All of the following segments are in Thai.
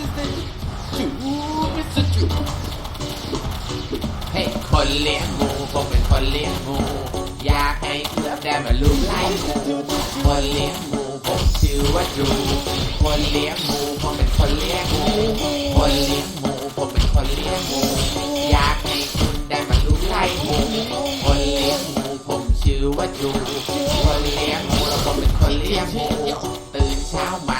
จูมิสจูเฮ้คนเลี้ยงงูผมเป็นคนเลี้ยงงูอยากให้เพื่อนได้มาลุมไล่งูคนเลี้ยงงูผมชื่อว่าจูคนเลี้ยงงูผมเป็นคนเลี้ยงงูคนเลี้ยงงูผมเป็นคนเลี้ยงงูอยากให้คุณได้มาลุมไล่งูคนเลี้ยงงูผมชื่อว่าจูคนเลี้ยงงูแล้วผมเป็นคนเลี้ยงงูตื่นเช้ามา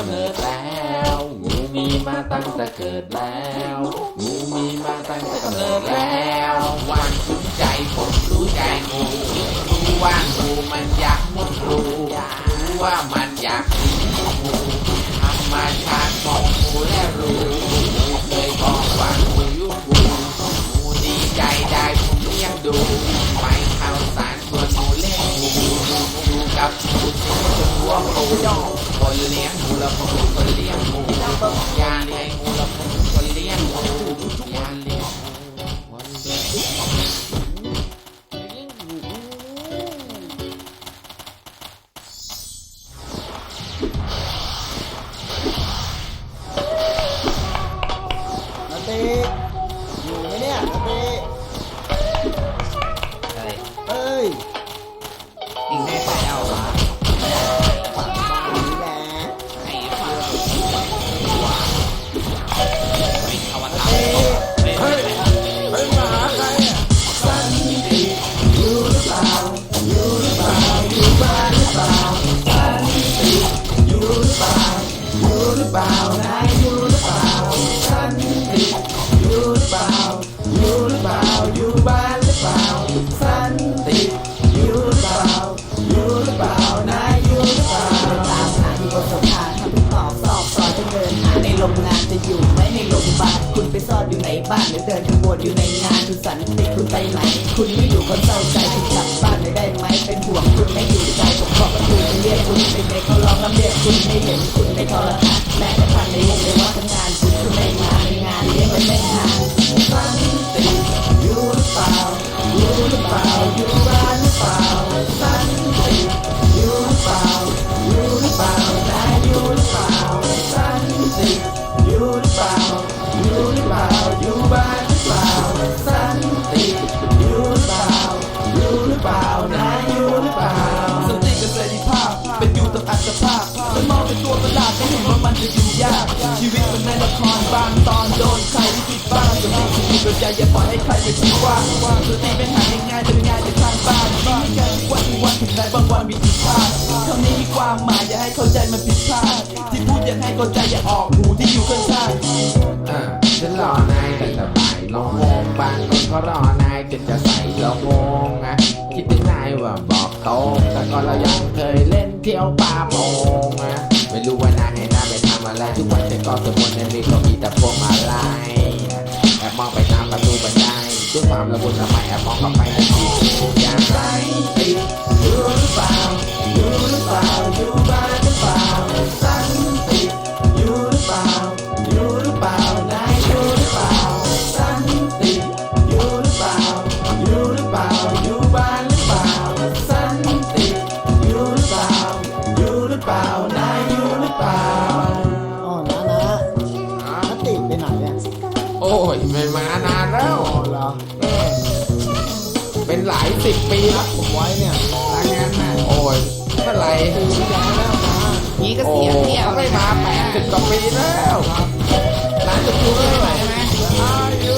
ตั้ อยู่ไหม อเดินขบวนอยู่ในงานคุณสันติคุณไปไหน คุณไม่อยู่คนเศร้าใจคุณกลับบ้านไม่ได้ไหมเป็นห่วงคุณไม่อยู่ใจผมขอประตูไปเรียกคุณเป็นไงเขาลองน้ำเรียกคุณไม่เห็นคุณในโทรทัศน์แม้กระทั่งในวงในวัดทำงานคุณคุณไม่มาางตอนโดนใครที่ผิดบ้างสติคือมีกับใจอย่าปล่อยให้ใครไปคิดว่าสติเป็นหายง่ายๆแต่ง่ายจากทางบ้านมีให้กันวันวันถึงไหนบางวันมีผิดพลาดคำนี้มีความหมายอย่าให้เข้าใจมันผิดพลาดที่พูดอย่าให้เข้าใจอย่าออกหูที่อยู่ข้างๆอ่าฉันรอนายแต่บ่ายลองโมงบางคนก็รอนายจนจะใส่ลองโมงนะคิดถึงนายว่าบอกตรงแต่ก่อนเรายังเคยเล่นเที่ยวป่าโมงนะไม่รู้ว่านายให้นายไปทำอะไรทุกวันฉันก็สวดมนต์ในนี้ก็มีแต่พ วงมาลัยแอบมองไปตามประตูบันไดด้วยความระบุนละไมแอบมองเข้าไปในที่ทุกอย่างไรติดหรือเปล่า โอ้ยไม่มานานแล้วเหรอเป็นหลายสิบปีแล้วผมไว้เนี่ยลางานแม่โอ้ยเมื่อไร่ดูย้มานี่ก็เสียเที่ยวไม่มาแปดสิบกว่าปีแล้วร้านจะพูดเรื่องอะไรใช่ไหมอายุ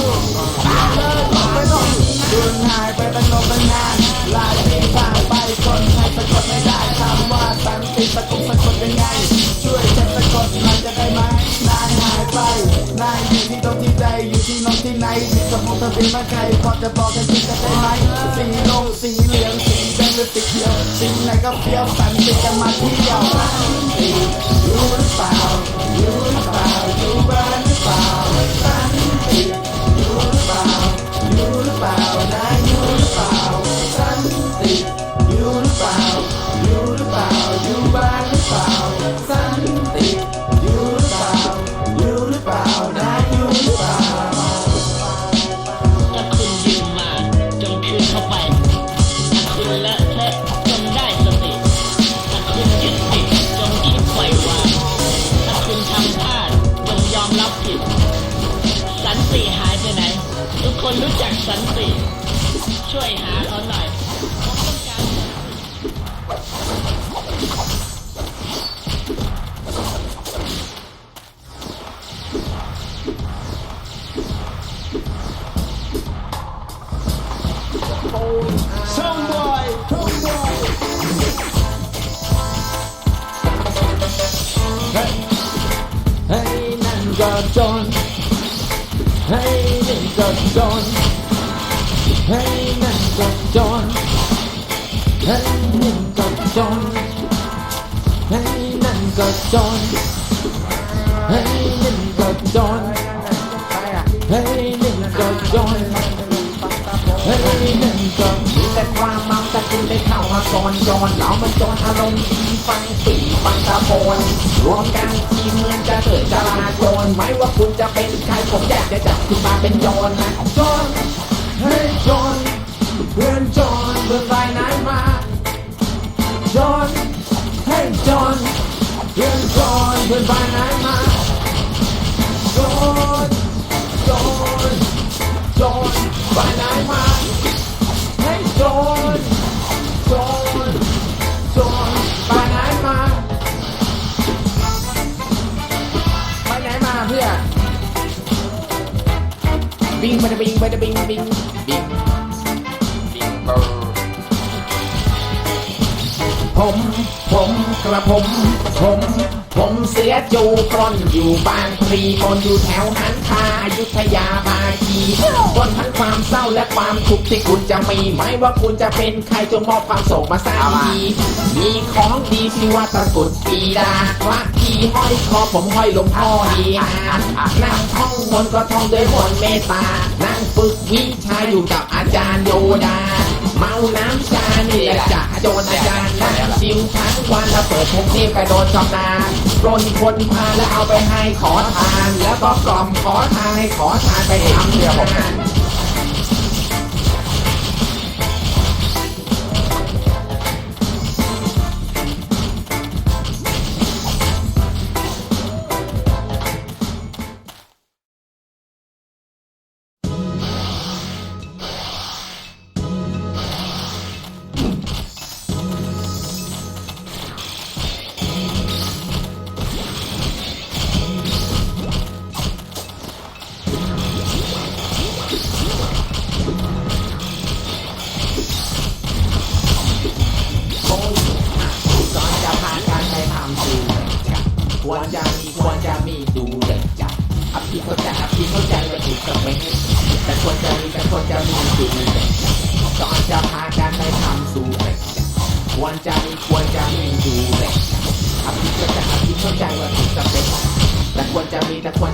ไม่ต้องเดินหายไปตั้งนมตั้งนาน ลายเองสร้างไปคนใครสะกดไม่ได้คำว่าสันติสะกุกสะกดยังไง ช่วยฉันสะกดมันจะได้ไหมนายหายไปนายอยู่ที่ตรงที่ใจอยู่ที่น้องที่ไหนสมองสติมาใครพอจะบอกกันทีกันได้ไหมสีลงสีเหลืองสีแดงหรือสีเขียวสีไหนก็เฟี้ยวสันติกันมาที่เดียวรู้หรือเปล่ารู้หรือเปล่าอยู่บ้านหรือเปล่า ปล่าสันติอยู่หรือเปล่าอยู่หรือเปล่านะอยู่หรือเปล่าถ้าคุณยืมมาจงคืนเข้าไปถ้าคุณละเทอะจงได้สติถ้าคุณยึดติดจงคิดปล่อยวางถ้าคุณทำพลาดจงยอมรับผิด สันติหายไปไหน ทุกคนรู้จักสันติ ช่วยหา ก็จนเฮ้ยนั่นก็จนเฮ้ยนี่ก็ ได้เข้ามาก่อนก่อนเรามันโจรอารมณ์ดีฟังปีฟังตะโพนรวมกันทีมงินจะเกิดจราจรไม่ว่าคุณจะเป็นใครผมอยากจะจับคุณมาเป็นจรนะจนเฮ้ยจนเพื่อนจนเพื่อนไปไหนมาจนเฮ้ยจนเพื่อนจนเพื่อนไปไหนมา ยจูปล้นอยู่บางพลีบนอยู่แถวหันคาอยุธยาบาคีบนทั้งความเศร้าและความทุกข์ที่คุณจะมีไม่ว่าคุณจะเป็นใครจงมอบความโศกมาสร้างดีมีของดีที่ว่าตะกรุดปีดาพระที่ห้อยคอผมห้อยหลวงพ่อดีฮานั่งท่องมนต์ก็ท่องด้วยมนต์เมตตานั่งฝึกวิชาอยู่กับอาจารย์โยดา เมาน้ำชานี่แหละจะโดนอาจารย์นั่งชิวทั้งวันแล้วเปิดพงเทพกระโดนชำนาญปล้นคนพาแล้วเอาไปให้ขอทาน แล้วก็กล่อมขอทานให้ขอทานไปทำงานก่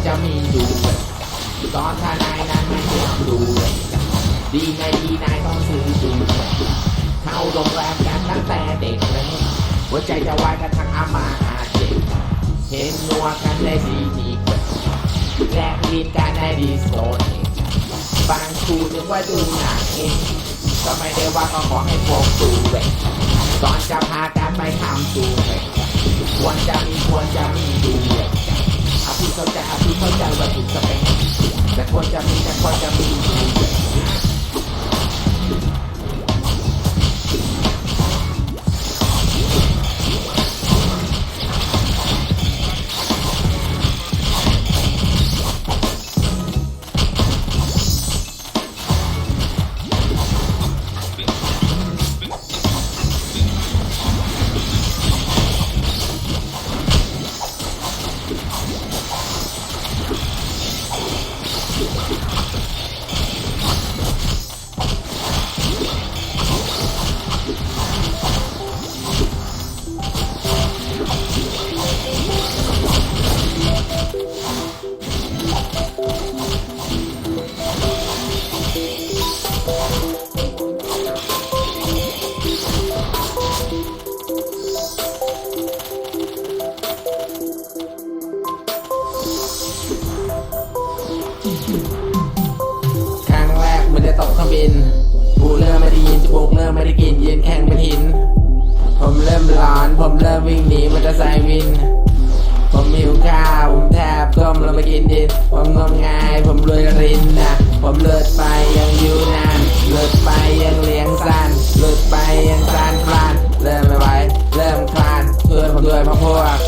จะมีดูเลยตอนทนายนั้นไม่ยอมดูเลยดีไงดีนายต้องซื้อดูเลยเข้าโรงแรมกันตั้งแต่เด็กเลยหัวใจจะวายกันทั้งอามาอาเจกเห็นนัวกันในดีดีแลกลิ้นกันในดีโซนเองบางครูนึกว่าดูหนังเองก็ไม่ได้ว่าก็ขอให้พวกดูเลยก่อนจะพากันไปทำดูเลยควรจะมีควรจะมีดู ครั้งแรกมันจะตกเครื่องบินกูเริ่มไม่ได้ยินจะบุกเริ่มไม่ได้กลิ่นยืนแข็งเป็นหิน ผมเริ่มร้อนผมเริ่มวิ่งหนีมันจะใส่วิน ผมมีข้าวผมแทบก้มลงไปกินดิน ผมงมงายผมรวยรินนะผมเลิศไปยังอยู่นานเลิศไปยังเลี้ยงสันเลิศไปยังสานพลานเริ่มไม่ไหวเริ่มคลานเพื่อนผมด้วยพ่อพวก